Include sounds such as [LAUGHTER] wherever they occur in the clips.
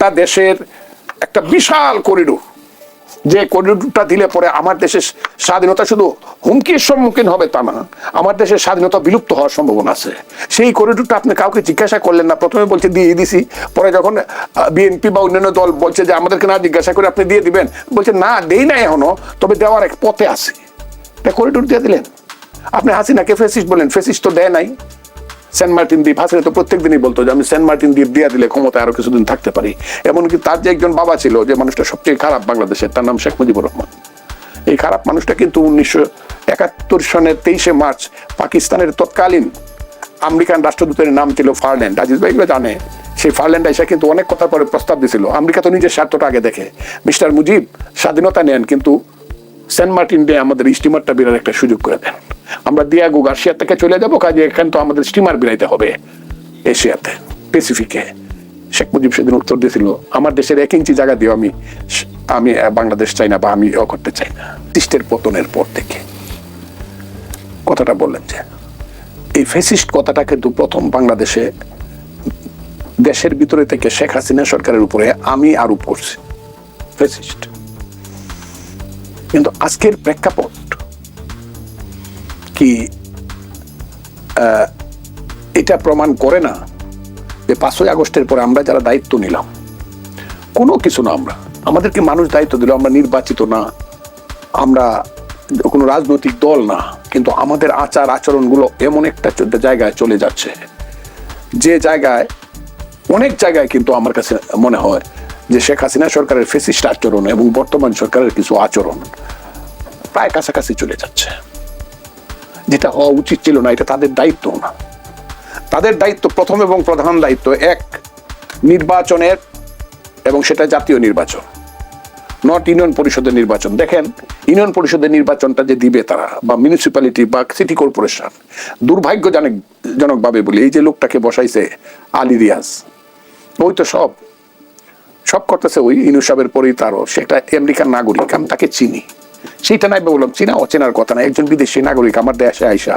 একটা দেশের একটা বিশাল করিডোর। যে করিডোরটা দিলে পরে আমার দেশের স্বাধীনতা শুধু হুমকির সম্মুখীন হবে তা না, আমার দেশের স্বাধীনতা বিলুপ্ত হওয়ার সম্ভাবনা আছে। সেই করিডোরটা আপনি কাউকে জিজ্ঞাসা করলেন না, প্রথমে বলছে দিয়ে দিছি, পরে যখন বিএনপি বা অন্যান্য দল বলছে যে আমাদেরকে না জিজ্ঞাসা করে আপনি দিয়ে দিবেন, বলছে না, দেই না এখনও, তবে দেওয়ার এক পথে আছে। করিডোর দিয়ে দিলেন। আপনি হাসিনাকে ফেসিস বলেন ফেসিস তো দেয় নাই। সেন্ট মার্টিন দ্বীপ। হাসিনা তো প্রত্যেক দিনই বলতো যে, আমি সেন্ট মার্টিন দ্বীপ দিয়ে দিলে ক্ষমতায় আরও কিছুদিন থাকতে পারি। এমনকি তার যে একজন বাবা ছিল, যে মানুষটা সবচেয়ে খারাপ বাংলাদেশের, তার নাম শেখ মুজিবুর রহমান। এই খারাপ মানুষটা কিন্তু উনিশশো একাত্তর সনের তেইশে মার্চ পাকিস্তানের তৎকালীন আমেরিকান রাষ্ট্রদূতের নাম ছিল ফার্ল্যান্ড। আজিজ ভাই জানে? সেই ফার্ল্যান্ড এসে কিন্তু অনেক কথার পরে প্রস্তাব দিছিল। আমেরিকা তো নিজের স্বার্থটা আগে দেখে। মিস্টার মুজিব স্বাধীনতা নেন, কিন্তু সেন্ট মার্টিন ডে আমাদের স্টিমারটা বিরার একটা সুযোগ করে দেন। আমরা দিয়াগো গার্সিয়া থেকে চলে যাব, কাজে এখানে তো আমাদের স্টিমার বিরাইতে হবে এশিয়াতে প্যাসিফিকে শেখ মুজিব সেদিন উত্তর দিয়েছিল, আমার দেশের এক ইঞ্চি জায়গা দিও, আমি আমি বাংলাদেশ চাই না বা আমি ইয়ে করতে চাই না। তিস্টের পতনের পর থেকে। কথাটা বললেন যে, এই ফেসিস্ট কথাটা কিন্তু প্রথম বাংলাদেশে দেশের ভিতরে থেকে শেখ হাসিনা সরকারের উপরে, আমি আরোপ করছি। ফেসিস্ট কিন্তু আজকের প্রেক্ষাপট কি এটা প্রমাণ করে না যে পাঁচই আগস্টের পরে আমরা যারা দায়িত্ব নিলাম, কোনো কিছু না আমরা। আমাদেরকে মানুষ দায়িত্ব দিল, আমরা নির্বাচিত না, আমরা কোনো রাজনৈতিক দল না, কিন্তু আমাদের আচার আচরণগুলো এমন একটা জায়গায় চলে যাচ্ছে। যে জায়গায়, অনেক জায়গায় কিন্তু আমার কাছে মনে হয় যে শেখ হাসিনা সরকারের ফেসিস্ট আচরণ এবং বর্তমান সরকারের কিছু আচরণ প্রায় কাছাকাছি চলে যাচ্ছে। যেটা হওয়া উচিত ছিল না, এটা তাদের দায়িত্ব না। তাদের দায়িত্ব প্রথম এবং প্রধান দায়িত্ব এক, নির্বাচনের এবং সেটা জাতীয় নির্বাচন নট ইউনিয়ন পরিষদের নির্বাচন। দেখেন, ইউনিয়ন পরিষদের নির্বাচনটা যে দিবে তারা, বা মিউনিসিপ্যালিটি বা সিটি কর্পোরেশন দুর্ভাগ্যজনক জনকভাবে বলি, এই যে লোকটাকে বসাইছে আলী রিয়াজ, ওই তো সব। সব করতেছে ওই ইনু সাহেবের পরেই তারও সেটা আমেরিকান নাগরিক, আমি তাকে চিনি। সেইটা নাই বললাম চিনা অচেনার কথা না একজন বিদেশি নাগরিক আমার দেশে আইসা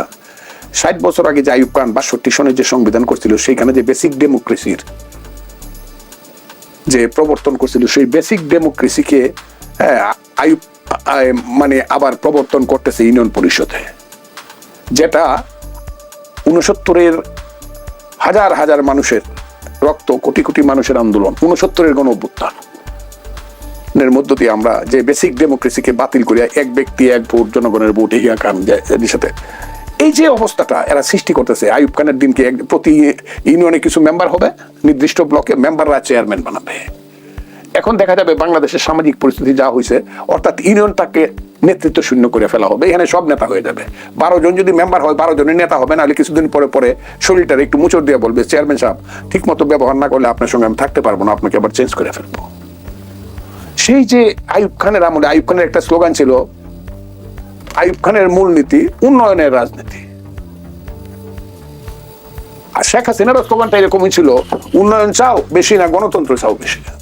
ষাট বছর আগে যে আইব খান বাষট্টি সনের যে সংবিধান করছিল, সেইখানে যে বেসিক ডেমোক্রেসির যে প্রবর্তন করছিল, সেই বেসিক ডেমোক্রেসিকে আইব মানে আবার প্রবর্তন করতেছে ইউনিয়ন পরিষদে। যেটা উনসত্তরের হাজার হাজার মানুষের রক্ত, কোটি কোটি মানুষের আন্দোলন উনসত্তরের গণ অভ্যুত্থান এর মধ্য দিয়ে আমরা যে বেসিক ডেমোক্রেসিকে বাতিল করিয়া এক ব্যক্তি, এক ভোট, জনগণের ভোট খান এর সাথে। এই যে অবস্থাটা এরা সৃষ্টি করতেছে আইব খানের দিনকে প্রতি ইউনিয়নে কিছু মেম্বার হবে, নির্দিষ্ট ব্লকে মেম্বাররা চেয়ারম্যান বানাবে। এখন দেখা যাবে বাংলাদেশের সামাজিক পরিস্থিতি যা হয়েছে অর্থাৎ ইউনিয়নটাকে নেতৃত্ব শূন্য করে ফেলা হবে, এখানে সব নেতা হয়ে যাবে। বারো জন যদি মেম্বার হয়, বারো জনের নেতা হবে, নাহলে কিছুদিন পরে পরে শরীরটার একটু মুচড় দিয়ে বলবে চেয়ারম্যান সাহেব ঠিক মতো ব্যবহার না করলে আপনার সঙ্গে আমি থাকতে পারব না, আপনাকে আবার চেঞ্জ করে ফেলব। সেই যে আইব খানের আমলে আইব খানের একটা স্লোগান ছিল আইব খানের মূলনীতি উন্নয়নের রাজনীতি। আর শেখ হাসিনারও স্লোগানটা এরকমই ছিল উন্নয়ন চাও বেশি না গণতন্ত্র চাও বেশি না।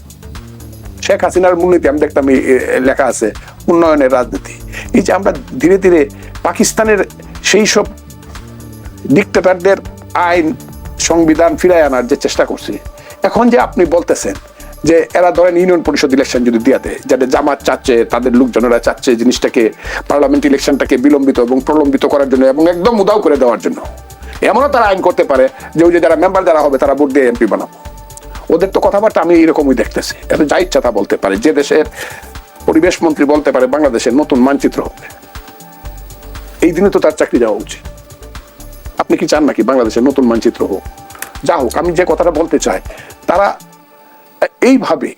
শেখ হাসিনার মূলনীতি আমি দেখতাম এই, লেখা আছে উন্নয়নের রাজনীতি। এই যে আমরা ধীরে ধীরে পাকিস্তানের সেই সব ডিক্টেটারদের আইন সংবিধান ফিরায় আনার যে চেষ্টা করছি এখন যে আপনি বলতেছেন যে এরা ধরেন ইউনিয়ন পরিষদ ইলেকশন যদি দিয়ে দেয়, যাদের জামাত চাচ্ছে, তাদের লোকজনেরা চাচ্ছে জিনিসটাকে পার্লামেন্ট ইলেকশনটাকে বিলম্বিত এবং প্রলম্বিত করার জন্য এবং একদম উদাও করে দেওয়ার জন্য। এমনও তারা আইন করতে পারে যে ওই যে যারা মেম্বার যারা হবে, তারা ভোট দিয়ে এমপি বানাবো। ওদের তো কথাবার্তা আমি এরকমই দেখতেছি। এটা যা ইচ্ছা তা বলতে পারে। যে দেশের পরিবেশ মন্ত্রী বলতে পারে, বাংলাদেশের নতুন মানচিত্র হবে। এই দিনে তো তার চাকরি যাওয়া উচিত। আপনি কি চান নাকি বাংলাদেশের নতুন মানচিত্র হোক? যা হোক, আমি যে কথাটা বলতে চাই, তারা এইভাবে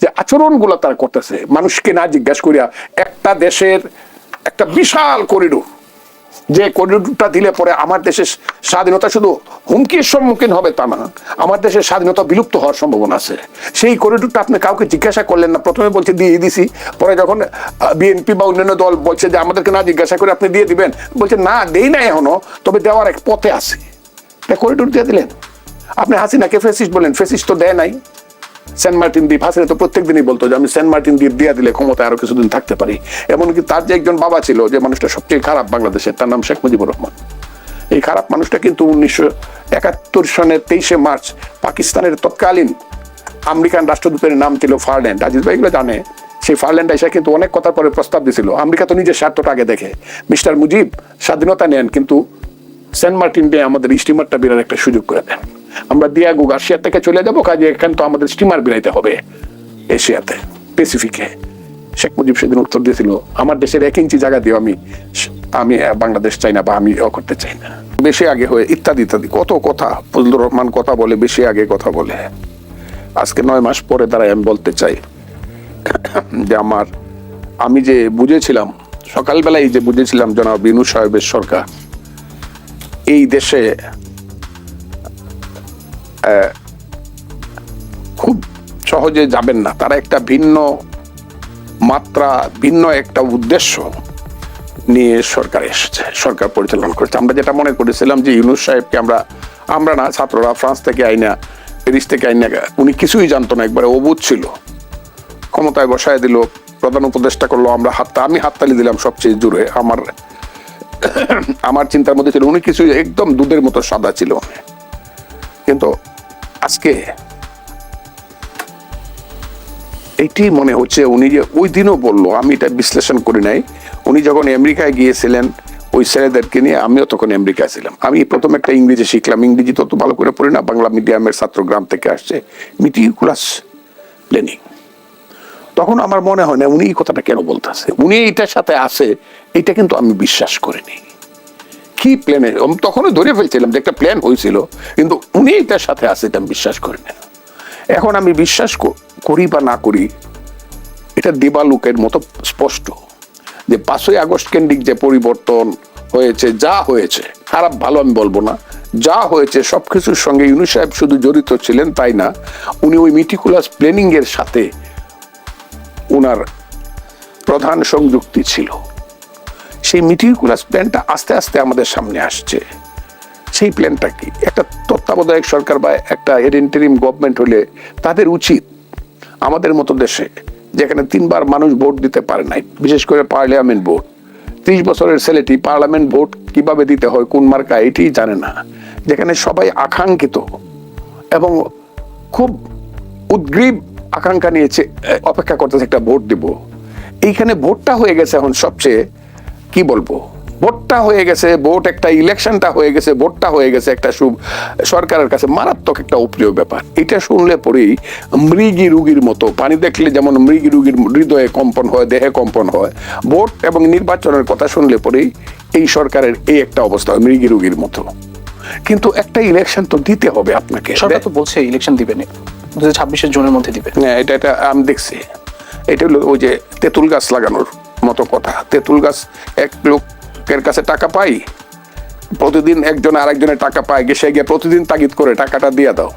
যে আচরণগুলো তারা করতেছে, মানুষকে না জিজ্ঞাসা করিয়া একটা দেশের একটা বিশাল করিডোর, যে করিডোরটা দিলে পরে আমার দেশের স্বাধীনতা শুধু হুমকির সম্মুখীন হবে তা না, আমার দেশের স্বাধীনতা বিলুপ্ত হওয়ার সম্ভাবনা আছে। সেই করিডোরটা আপনি কাউকে জিজ্ঞাসা করলেন না, প্রথমে বলছে দিয়ে দিছি, পরে যখন বিএনপি বা অন্যান্য দল বলছে যে আমাদেরকে না জিজ্ঞাসা করে আপনি দিয়ে দিবেন, বলছে না, দেই না এখনও, তবে দেওয়ার এক পথে আছে। করিডোর দিয়ে দিলেন। আপনি হাসিনাকে ফেসিস বলেন ফেসিস তো দেয় নাই। সেন্ট মার্টিন দ্বীপ হাসিনা তো প্রত্যেক দিনই বলতো যে আমি সেন্ট মার্টিন দ্বীপ দিয়ে দিলে ক্ষমতায় আরও কিছুদিন থাকতে পারি। এমনকি তার যে একজন বাবা ছিল, যে মানুষটা সবচেয়ে খারাপ বাংলাদেশের, তার নাম শেখ মুজিবুর রহমান। এই খারাপ মানুষটা কিন্তু উনিশশো একাত্তর সনের তেইশে মার্চ পাকিস্তানের তৎকালীন আমেরিকান রাষ্ট্রদূতের নাম ছিল ফার্ল্যান্ড। আজিজ ভাই এগুলো জানে? সেই ফার্ল্যান্ড এসে কিন্তু অনেক কথার পরে প্রস্তাব দিছিল। আমেরিকা তো নিজের স্বার্থটা আগে দেখে। মিস্টার মুজিব স্বাধীনতা নেন, কিন্তু সেন্ট মার্টিন ডে আমাদের স্টিমারটা বেরার একটা সুযোগ করে দেন। আমরা দিয়াগো গার্সিয়া থেকে চলে যাব, কাজে এখানে তো আমাদের স্টিমার বেরাইতে হবে এশিয়াতে প্যাসিফিকে শেখ মুজিব সেদিন উত্তর দিয়েছিল, আমার দেশের এক ইঞ্চি জায়গা দিও, আমি আমি বাংলাদেশ চাই না বা আমি ও করতে চাই না। বেশি আগে হয়ে, ইত্যাদি ইত্যাদি, কত কথা ফজলুর রহমান কথা বলে, বেশি আগে কথা বলে। আজকে নয় মাস পরে দাঁড়ায় আমি বলতে চাই [COUGHS] যে আমার, আমি যে বুঝেছিলাম, সকালবেলায় যে বুঝেছিলাম জনাব বিনু সাহেবের সরকার, এই দেশে খুব সহজে যাবেন না। তারা একটা ভিন্ন মাত্রা, ভিন্ন একটা উদ্দেশ্য নিয়ে সরকার এসেছে, সরকার পরিচালনা করেছে। আমরা যেটা মনে করেছিলাম যে ইউনুস সাহেবকে আমরা আমরা না, ছাত্ররা ফ্রান্স থেকে আইনা প্যারিস থেকে আইনা, উনি কিছুই জানতো না, একবারে অবুধ ছিল। ক্ষমতায় বসায় দিল, প্রধান উপদেষ্টা করল, আমরা হাত আমি হাততালি দিলাম সবচেয়ে জোরে। আমার আমার চিন্তার মধ্যে ছিল, উনি কিছু একদম দুধের মতো সাদা ছিল। কিন্তু আজকে এইটি মনে হচ্ছে উনি যে ওই দিনও বলল, আমি এটা বিশ্লেষণ করি নাই। উনি যখন আমেরিকায় গিয়েছিলেন, ওই ছেলেদেরকে নিয়ে আমিও তখন আমেরিকায় ছিলাম। আমি প্রথম একটা ইংরেজি শিখলাম, ইংরেজি তত ভালো করে পড়ি না, বাংলা মিডিয়ামের ছাত্র গ্রাম থেকে আসছে মিটিকুলাস প্ল্যানিং তখন আমার মনে হয় না উনি এই কথাটা কেন বলতেছে? উনি এটার সাথে আছে এটা কিন্তু আমি বিশ্বাস করিনি। কি প্ল্যানে তখনও ধরে ফেলছিলাম যে একটা প্ল্যান হয়েছিল, কিন্তু উনি এটার সাথে আছে এটা আমি বিশ্বাস করি না। এখন আমি বিশ্বাস করি বা না করি, এটা দেবালুকের মতো স্পষ্ট যে পাঁচই আগস্ট কেন্দ্রিক যে পরিবর্তন হয়েছে, যা হয়েছে, খারাপ ভালো আমি বলব না, যা হয়েছে সব কিছুর সঙ্গে ইউনু সাহেব শুধু জড়িত ছিলেন তাই না, উনি ওই মিটিকুলাস প্ল্যানিং এর সাথে ওনার প্রধান সংযুক্তি ছিল। সেই মিটিকুলাস প্ল্যানটা আস্তে আস্তে আমাদের সামনে আসছে। সেই প্ল্যানটা কি? একটা তত্ত্বাবধায়ক সরকার বা একটা এডেন্টারিম গভর্নমেন্ট হলে তাদের উচিত আমাদের মতো দেশে, যেখানে তিনবার মানুষ ভোট দিতে পারে নাই, বিশেষ করে পার্লামেন্ট ভোট। ত্রিশ বছরের ছেলেটি পার্লামেন্ট ভোট কীভাবে দিতে হয়, কোন মার্কা এটি জানে না। যেখানে সবাই আকাঙ্ক্ষিত এবং খুব উদ্গ্রীব আকাঙ্ক্ষা নিয়েছে অপেক্ষা করতেছে একটা ভোট দিব। এইখানে ভোটটা হয়ে গেছে এখন সবচেয়ে কি বলব? ভোটটা হয়ে গেছে ভোট একটা ইলেকশনটা হয়ে গেছে ভোটটা হয়ে গেছে একটা সুব সরকারের কাছে মারাত্মক একটা অপ্রিয় ব্যাপার। এটা শুনলে পরেই মৃগী রুগীর মতো পানি দেখলে যেমন মৃগী রুগীর হৃদয়ে কম্পন হয় দেহে কম্পন হয় ভোট এবং নির্বাচনের কথা শুনলে পরেই এই সরকারের এই একটা অবস্থা মৃগী রুগীর মতো। কিন্তু একটা ইলেকশন তো দিতে হবে আপনাকে। সরকার তো বলছে ইলেকশন দিবে না দু হাজার ছাব্বিশের জুনের মধ্যে দিবে। হ্যাঁ এটা এটা আমি দেখছি। এটা হলো ওই যে তেঁতুল গাছ লাগানোর মতো কথা। তেঁতুল গাছ এক লোকের কাছে টাকা পাই, প্রতিদিন একজন আরেকজনের টাকা পায় গেছে গিয়ে প্রতিদিন তাগিদ করে টাকাটা দিয়ে দাও।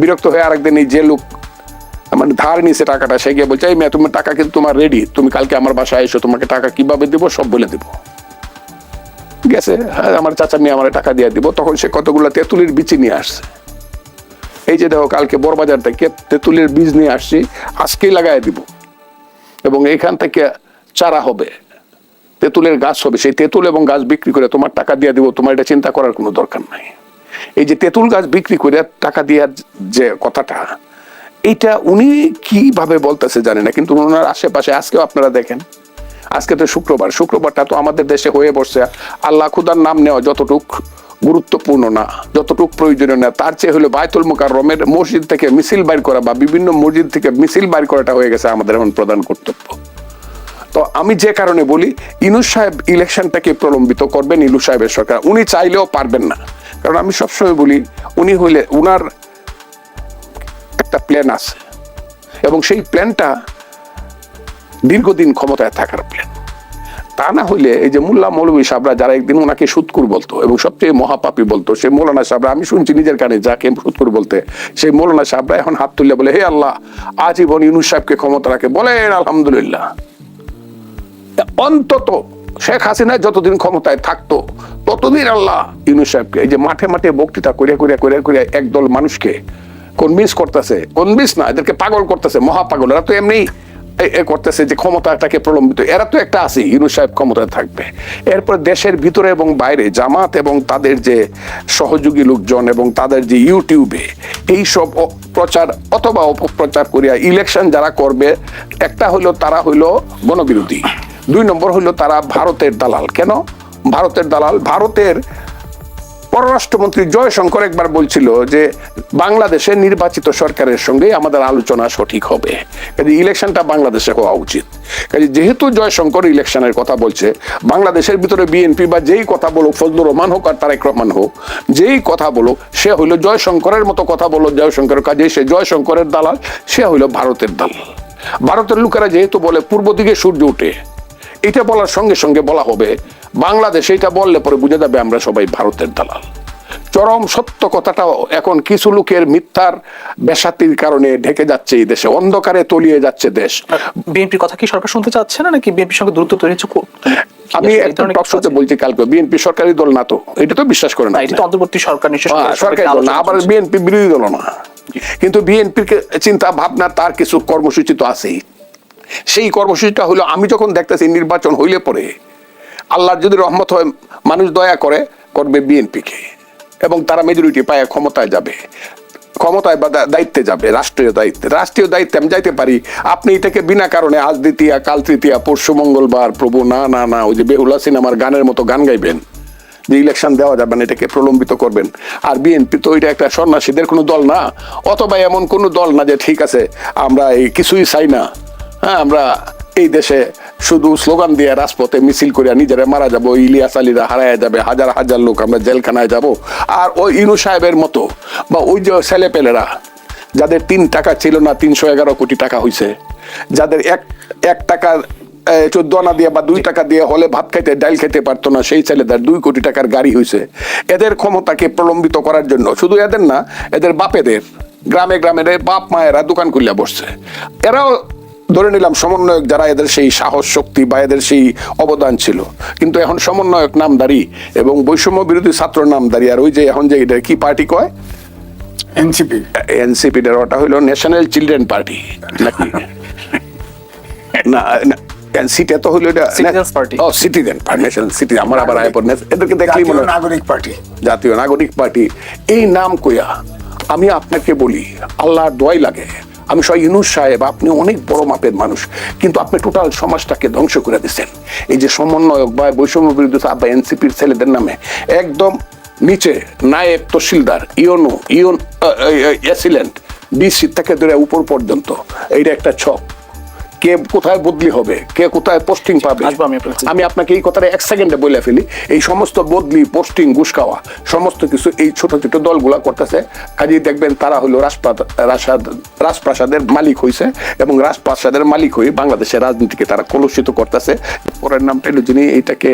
বিরক্ত হয়ে আরেকদিন এই যে লোক মানে ধার নিছে টাকাটা, সে গিয়ে বলছে, এই মেয়ে, তুমি টাকা কিন্তু তোমার রেডি তুমি কালকে আমার বাসায় এসো, তোমাকে টাকা কীভাবে দেবো সব বলে দেবো। গেছে হ্যাঁ আমার চাচা মেয়ে আমার টাকা দিয়ে দিব। তখন সে কতগুলো তেঁতুলির বিচি নিয়ে আসছে। এই যে দেখো, কালকে বড়বাজার থেকে তেঁতুলের বীজ নিয়ে আসছি, আজকেই লাগাই দিব। এবং এখান থেকে চারা হবে, তেঁতুলের গাছ হবে, সেই তেঁতুল এবং গাছ বিক্রি করে তোমার টাকা দিয়ে দিব, তোমার এটা চিন্তা করার কোনো দরকার নাই। এই যে তেঁতুল গাছ বিক্রি করে টাকা দেওয়ার যে কথাটা, এইটা উনি কীভাবে বলতেছে জানে না, কিন্তু ওনার আশেপাশে আজকেও আপনারা দেখেন, আজকে তো শুক্রবার, শুক্রবারটা তো আমাদের দেশে হয়ে বসছে। আল্লাহ খুদার নাম নেওয়া যতটুক গুরুত্বপূর্ণ না, যতটুক প্রয়োজনীয় না, তার চেয়ে হলো বায়তুল মুকার রমের মসজিদ থেকে মিছিল বাইর করা বা বিভিন্ন মসজিদ থেকে মিছিল বাইর করাটা হয়ে গেছে আমাদের এখন প্রধান কর্তব্য। তো আমি যে কারণে বলি, ইনুস সাহেব ইলেকশনটাকে প্রলম্বিত করবেন ইনু সাহেবের সরকার। উনি চাইলেও পারবেন না। কারণ আমি সবসময় বলি, উনি হইলে উনার একটা প্ল্যান আছে। এবং সেই প্ল্যানটা দীর্ঘদিন ক্ষমতায় থাকার প্ল্যান তা না হইলে এই যে মোল্লা মৌলবী সাহরা যারা একদিন ওনাকে সুৎকুর বলতো, এবং সবচেয়ে মহাপাপী বলতো, সেই মৌলানা সাহরা আমি শুনছি নিজের কানে যাকে সুৎকুর বলতে, সেই মৌলানা সাহরা এখন হাত তুললে বলে, হে আল্লাহ, আজীবন ইউনুস সাহেবকে ক্ষমতা রাখে। বলেন, আলহামদুলিল্লাহ। অন্তত শেখ হাসিনা যতদিন ক্ষমতায় থাকতো, ততদিন আল্লাহ ইউনুস সাহেবকে এই যে মাঠে মাঠে বক্তৃতা করে করে করে করে একদল মানুষকে কনভিন্স করতেছে। কনভিন্স না, এদেরকে পাগল করতেছে মহাপাগল এরা তো এমনি করতেছে যে ক্ষমতাটাকে প্রলম্বিত। এরা তো একটা আছে ইউনুস সাহেব ক্ষমতায় থাকবে। এরপর দেশের ভিতরে এবং বাইরে জামাত এবং তাদের যে সহযোগী লোকজন এবং তাদের যে ইউটিউবে এই সব প্রচার অথবা অপপ্রচার করিয়া ইলেকশন যারা করবে, একটা হলো তারা হইল গণবিরোধী। দুই নম্বর হইল তারা ভারতের দালাল। কেন? ভারতের দালাল। ভারতের পররাষ্ট্রমন্ত্রী জয়শঙ্কর একবার বলছিল যে বাংলাদেশের নির্বাচিত সরকারের সঙ্গে আমাদের আলোচনা সঠিক হবে। কাজে ইলেকশনটা বাংলাদেশে হওয়া উচিত। কাজে যেহেতু জয়শঙ্কর ইলেকশনের কথা বলছে, বাংলাদেশের ভিতরে বিএনপি বা যেই কথা বলুক, ফজলুর রহমান হোক আর তারেক রহমান হোক, যেই কথা বলুক, সে হইল জয়শঙ্করের মতো কথা বলো জয়শঙ্করের কাজে। সে জয়শঙ্করের দালাল, সে হইল ভারতের দালাল। ভারতের লোকেরা যেহেতু বলে, পূর্ব দিকে সূর্য উঠে। এটা বলার সঙ্গে সঙ্গে বলা হবে বাংলাদেশ এটা বললে পরে বুঝে যাবে আমরা সবাই ভারতের দালাল। চরম সত্য কথাটাও এখন কিছু লোকের মিথ্যার বেসাতির কারণে ঢেকে যাচ্ছে এই দেশে অন্ধকারে তলিয়ে যাচ্ছে দেশ। বিএনপির কথা কি সরকার শুনতে চাচ্ছে না নাকি বিএনপির সঙ্গে দূরত্ব তৈরি হচ্ছে? আমি একটা ধরনের টক কিছু বলছি কালকে বিএনপি সরকারি দল না তো এটা তো বিশ্বাস করে না এটা তো অন্তর্বর্তী সরকার নিশ্চয় হ্যাঁ, সরকারি দল না আবার বিএনপি বিরোধী দল না। কিন্তু বিএনপির চিন্তা ভাবনা তার কিছু কর্মসূচি তো আছেই। সেই কর্মসূচিটা হলো, আমি যখন দেখতেছি নির্বাচন হইলে পরে, আল্লাহর যদি রহমত হয়, মানুষ দয়া করে করবে বিএনপিকে। এবং তারা মেজরিটি পায় ক্ষমতায় যাবে। ক্ষমতায় বা দায়িত্বে যাবে, রাষ্ট্রীয় দায়িত্বে। রাষ্ট্রীয় দায়িত্বে আমি যাইতে পারি। আপনি এটাকে বিনা কারণে আজ দ্বিতীয়া, কাল তৃতীয়া, পরশু মঙ্গলবার, প্রভু, না না না, ওই যে বেহুলা সিনেমার গানের মতো গান গাইবেন, যে ইলেকশন দেওয়া যাবে না, এটাকে প্রলম্বিত করবেন। আর বিএনপি তো এটা একটা সন্ন্যাসীদের কোনো দল না, অথবা এমন কোনো দল না যে ঠিক আছে, আমরা এই কিছুই চাই না। হ্যাঁ আমরা এই দেশে শুধু স্লোগান দিয়ে রাজপথে মিছিল করিয়া নিজেরা মারা যাব ইলিয়াস আলীরা হারায় যাবে হাজার হাজার লোক আমরা জেলখানায় যাব। আর ওই ইনু সাহেবের মতো বা ওই যে ছেলেপেলেরা যাদের তিন টাকা ছিল না তিনশো এগারো কোটি টাকা হইছে যাদের এক এক টাকা চোদ্দ আনা দিয়ে বা দুই টাকা দিয়ে হলে ভাত খাইতে ডাল খেতে পারতো না সেই ছেলেদের দুই কোটি টাকার গাড়ি হয়েছে এদের ক্ষমতাকে প্রলম্বিত করার জন্য শুধু এদের না এদের বাপেদের গ্রামে গ্রামে বাপ মায়েরা দোকান খুলিয়া বসছে। এরাও ধরে নিলাম সমন্বয়ক যারা এদের সেই সাহস শক্তি বা এদের সেই অবদান ছিল। কিন্তু এখন সমন্বয়ক নামদারি এবং বৈষম্য বিরোধী ছাত্র নামদারি আর ওই যে এখন যে এটা কি পার্টি কয়? এনসিপি। এনসিপি এর ওটা হলো ন্যাশনাল চিলড্রেন পার্টি নাকি? না সিটা তো হলো এটা। ও সিটিজেন পার্টি ন্যাশনাল সিটি আমার আবার আয় পর এদেরকে দেখলেই মনে নাগরিক পার্টি। জাতীয় নাগরিক পার্টি। এই নাম কইয়া আমি আপনাকে বলি আল্লাহর দোয়াই লাগে। আমি সব ইউনুস সাহেব, আপনি অনেক বড় মাপের মানুষ, কিন্তু আপনি টোটাল সমাজটাকে ধ্বংস করে দিচ্ছেন এই যে সমন্বয়ক বা বৈষম্য বিরুদ্ধে বা এনসিপির ছেলেদের নামে, একদম নিচে নায়েব তহসিলদার, ইয়নো, ইয়ন অ্যাসিলেন্ট ডিসি থেকে ধরে উপর পর্যন্ত, এইটা একটা ছক। কে কোথায় বদলি হবে কে কোথায় পোস্টিং পাবে আসব আমি আপনাকে এই কথাটা এক সেকেন্ডে বলে ফেলি এই সমস্ত বদলি পোস্টিং ঘুষ খাওয়া সমস্ত কিছু এই ছোট ছোট দলগুলা করতেছে কাজেই দেখবেন তারা হলো রাজপ্রাদ রাজপ্রাসাদ রাজপ্রাসাদের মালিক হয়েছে এবং রাজপ্রাসাদের মালিক হয়ে বাংলাদেশের রাজনীতিকে তারা কলুষিত করতেছে। পরের নামটা হলো যিনি এইটাকে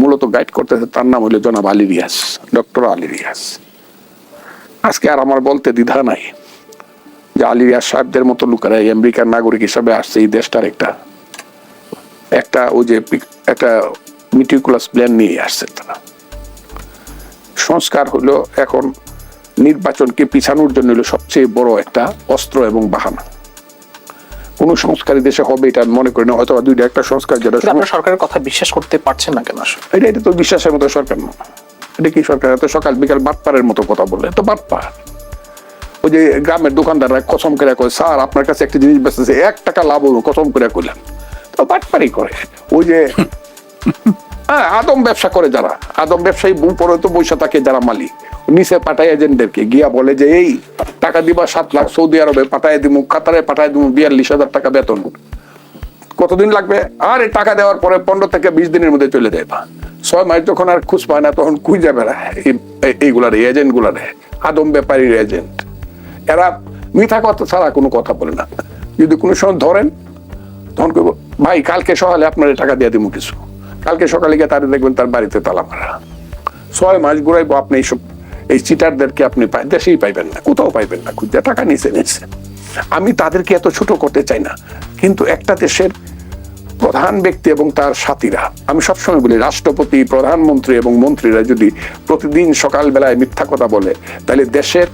মূলত গাইড করতেছে তার নাম হলো জনাব আলী রিয়াস ডক্টর আলী রিয়াস আজকে আর আমার বলতে দ্বিধা নাই। যে আলী রিয়াজ সাহেবদের মতো লোকেরা এই আমেরিকার নাগরিক হিসাবে আসছে এই দেশটার একটা একটা ওই যে একটা মিটিকুলাস প্ল্যান নিয়ে আসছে তারা। সংস্কার হলো এখন নির্বাচনকে পিছানোর জন্য হলো সবচেয়ে বড় একটা অস্ত্র এবং বাহানা। কোন সংস্কারী দেশে হবে এটা মনে করি না হয়তো দুইটা একটা সংস্কার যেটা সরকারের কথা বিশ্বাস করতে পারছেন না কেন এটা এটা তো বিশ্বাসের মতো সরকার না। এটা কি সরকার? এত সকাল বিকাল বাটপারের মতো কথা বলে তো বাটপার ওই যে গ্রামের দোকানদাররা কসম করে কয় স্যার আপনার কাছে একটা জিনিস বেচতেছে এক টাকা লাভ হলো কসম করে কইলাম তো বাটপারি করে। ওই যে [LAUGHS] হ্যাঁ আদম ব্যবসা করে যারা। আদম ব্যবসায়ী উপরে তো বৈশা থাকে যারা মালিক। নিচে পাঠায় এজেন্টদেরকে। গিয়া বলে যে এই টাকা দিবা সাত লাখ সৌদি আরবে পাঠায় দিমু কাতারে পাঠায় দিমু বিয়াল্লিশ হাজার টাকা বেতন। কতদিন লাগবে? আর এই টাকা দেওয়ার পরে পনেরো থেকে বিশ দিনের মধ্যে চলে যায় বা। ছয় মাস যখন আর খুঁজ পায় না তখন কুই যাবে না এইগুলার এজেন্ট গুলারে আদম ব্যাপারীর এজেন্ট। এরা মিথ্যা কথা ছাড়া কোনো কথা বলে না। যদি কোনো সময় ধরেন, তখন কইব, ভাই, কালকে সকালে আপনার টাকা দিয়ে দিব কিছু। কালকে সকালে গিয়ে তার দেখবেন তার বাড়িতে তালা মারা। ছয় মাস ঘুরাইবো আপনি এইসব, এই চিটারদেরকে আপনি দেশেই পাইবেন না, কোথাও পাইবেন না, খুঁজে টাকা নিচে নিচ্ছে আমি তাদেরকে এত ছোট করতে চাই না, কিন্তু একটা দেশের প্রধান ব্যক্তি এবং তার সাথীরা, আমি সবসময় বলি, রাষ্ট্রপতি, প্রধানমন্ত্রী এবং মন্ত্রীরা যদি প্রতিদিন সকালবেলায় মিথ্যা কথা বলে, তাহলে দেশের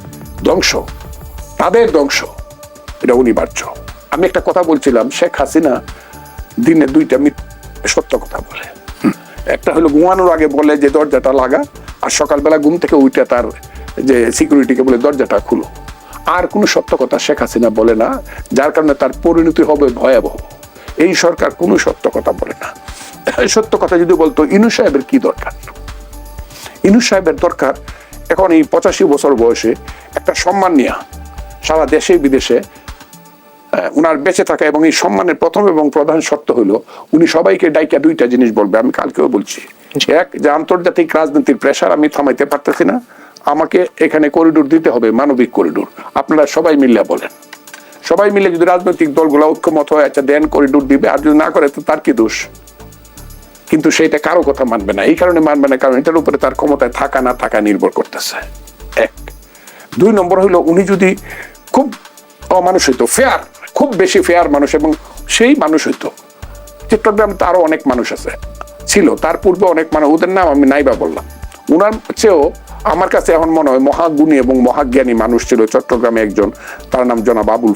ধ্বংস। তাদের ধ্বংস। এটা অনিবার্য। আমি একটা কথা বলছিলাম, শেখ হাসিনা দিনে দুইটা সত্য কথা বলে। একটা হলো ঘুমানোর আগে বলে যে দরজাটা লাগা, আর সকালবেলা ঘুম থেকে উঠে তার যে সিকিউরিটিকে বলে দরজাটা খুলো। আর কোনো সত্য কথা শেখ হাসিনা বলে না, যার কারণে তার পরিণতি হবে ভয়াবহ। এই সরকার কোনো সত্য কথা বলে না। সত্য কথা যদি বলতো, ইনু সাহেবের কি দরকার? ইনু সাহেবের দরকার, এখন এই পঁচাশি বছর বয়সে একটা সম্মান নিয়ে। সারা দেশে বিদেশে উনার বেঁচে থাকা এবং এই সম্মানের প্রথম এবং প্রধান শর্ত হলো উনি সবাইকে ডাইকা দুইটা জিনিস বলবে আমি কালকেও বলছি। এক যে আন্তর্জাতিক রাজনীতির প্রেশার আমি থামাইতে পারতেছি না। আমাকে এখানে করিডোর দিতে হবে মানবিক করিডোর আপনারা সবাই মিলে বলেন। সবাই মিলে যদি রাজনৈতিক দলগুলো ঐক্যমত হয় আচ্ছা দেন করিডোর দিবে আর যদি না করে তো তার কি দোষ? কিন্তু সেটা কারও কথা মানবে না। এই কারণে মানবে না কারণ এটার উপরে তার ক্ষমতায় থাকা না থাকা নির্ভর করতেছে। এক। দুই নম্বর হলো উনি যদি খুব অমানুষ হইতো ফেয়ার খুব বেশি ফেয়ার মানুষ এবং সেই মানুষ হইতো চট্টগ্রামে তো আরও অনেক মানুষ আছে। ছিল, তার পূর্বে অনেক মানুষ, ওদের নাম আমি নাইবা বললাম। উনার চেয়েও আমার কাছে এখন মনে হয় মহাগুণী এবং মহাজ্ঞানী মানুষ ছিল। চট্টগ্রামে একজন, তার নাম জনাব আবুল